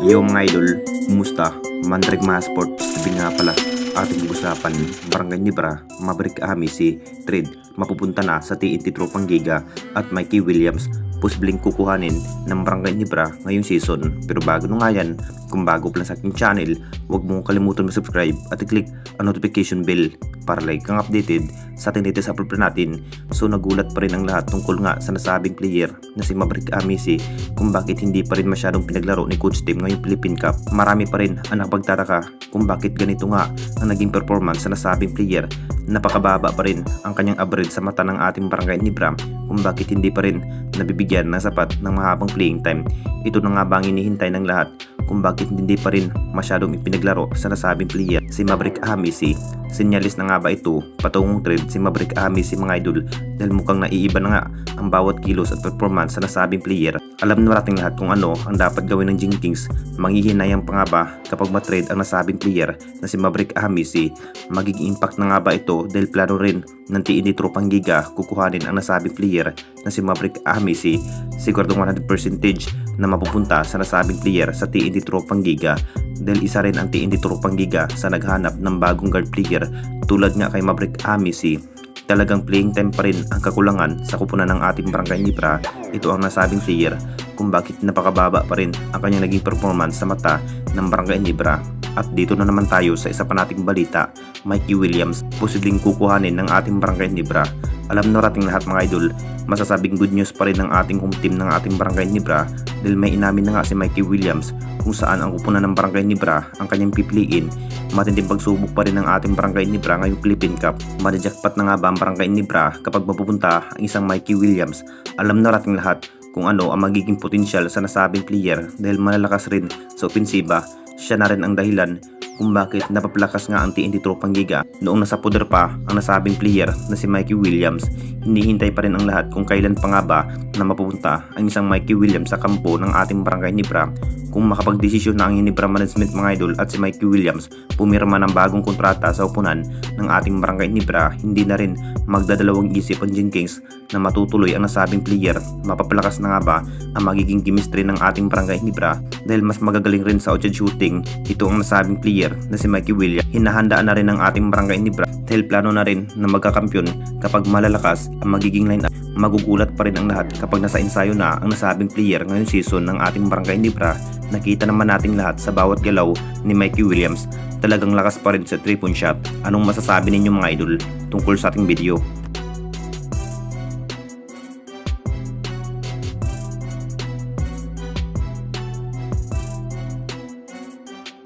Yo mga idol, kumusta? Mandreg mga sport, sabi nga pala, ating usapan, Barangay Nibra, Maverick Ami si Trid, mapupunta na sa TNT Tropang Giga at Mikey Williams, posibleng kukuhanin ng Barangay Nibra ngayong season. Pero bago nung nga yan, kung bago pa lang sa aking channel, huwag mong kalimutan mag-subscribe at i-click ang notification bell para like kang updated sa ating latest upload pa natin. So nagulat pa rin ang lahat tungkol nga sa nasabing player na si Maverick Amisi kung bakit hindi pa rin masyadong pinaglaro ni Coach Tim ngayong Philippine Cup. Marami pa rin ang nakapagtataka kung bakit ganito nga ang naging performance sa nasabing player. Napakababa pa rin ang kanyang average sa mata ng ating barangay ni Bram kung bakit hindi pa rin nabibigyan ng sapat ng mahabang playing time. Ito na nga ba ang hinihintay ng lahat kung bakit hindi pa rin masyadong ipinaglaro sa nasabing player si Maverick Amisi. Sinyalis na nga ba ito patungong trade si Maverick Amisi mga idol dahil mukhang naiiba na nga ang bawat kilos at performance sa nasabing player. Alam na nating lahat kung ano ang dapat gawin ng Jing Kings. Manghihinayang pa nga ba kapag matrade ang nasabing player na si Maverick Amisi. Magiging impact na nga ba ito dahil plano rin ng TNT Tropang Giga kukuhanin ang nasabing player na si Maverick Amisi. Sigurado 100% na mapupunta sa nasabing player sa TNT Tropang Giga dahil isa rin ang TNT Tropang Giga sa naghanap ng bagong guard player tulad nga kay Maverick Amisi talagang playing time pa rin ang kakulangan sa kupunan ng ating barangay Libra, ito ang nasabing player kung bakit napakababa pa rin ang kanyang naging performance sa mata ng barangay Libra. At dito na naman tayo sa isa pa nating balita, Mikey Williams, posibleng kukuhanin ng ating barangay Libra. Alam na rating lahat mga idol, masasabing good news pa rin ng ating team ng ating barangay Nibra dahil may inamin na nga si Mikey Williams kung saan ang kupunan ng barangay Nibra ang kanyang pipiliin. Matinding pagsubok pa rin ng ating barangay Nibra ngayong Philippine Cup. Manajakpat na nga ba ang barangay Nibra kapag mapupunta ang isang Mikey Williams? Alam na rating lahat kung ano ang magiging potensyal sa nasabing player dahil malalakas rin sa opensiba. Siya na rin ang dahilan kung bakit napaplakas nga ang TNT Tropang Giga noong nasa poder pa ang nasabing player na si Mikey Williams. Hinihintay pa rin ang lahat kung kailan pa nga ba na mapupunta ang isang Mikey Williams sa kampo ng ating barangay Nibra kung makapagdesisyon na ang Hinibra Management mga idol at si Mikey Williams pumirma ng bagong kontrata sa upunan ng ating barangay Nibra, hindi na rin magdadalawang isip ang Jenkins na matutuloy ang nasabing player. Mapapalakas na nga ba ang magiging chemistry ng ating barangay Nibra dahil mas magagaling rin sa outside shooting ito ang nasabing player na si Mikey Williams. Hinahandaan na rin ng ating barangay Nibra dahil plano na rin na magkakampiyon kapag malalakas ang magiging line Magugulat pa rin ang lahat kapag nasa ensayo na ang nasabing player ngayong season ng ating barangay Nibra. Nakita naman nating lahat sa bawat galaw ni Mikey Williams. Talagang lakas pa rin sa 3 point shot. Anong masasabi ninyo mga idol tungkol sa ating video?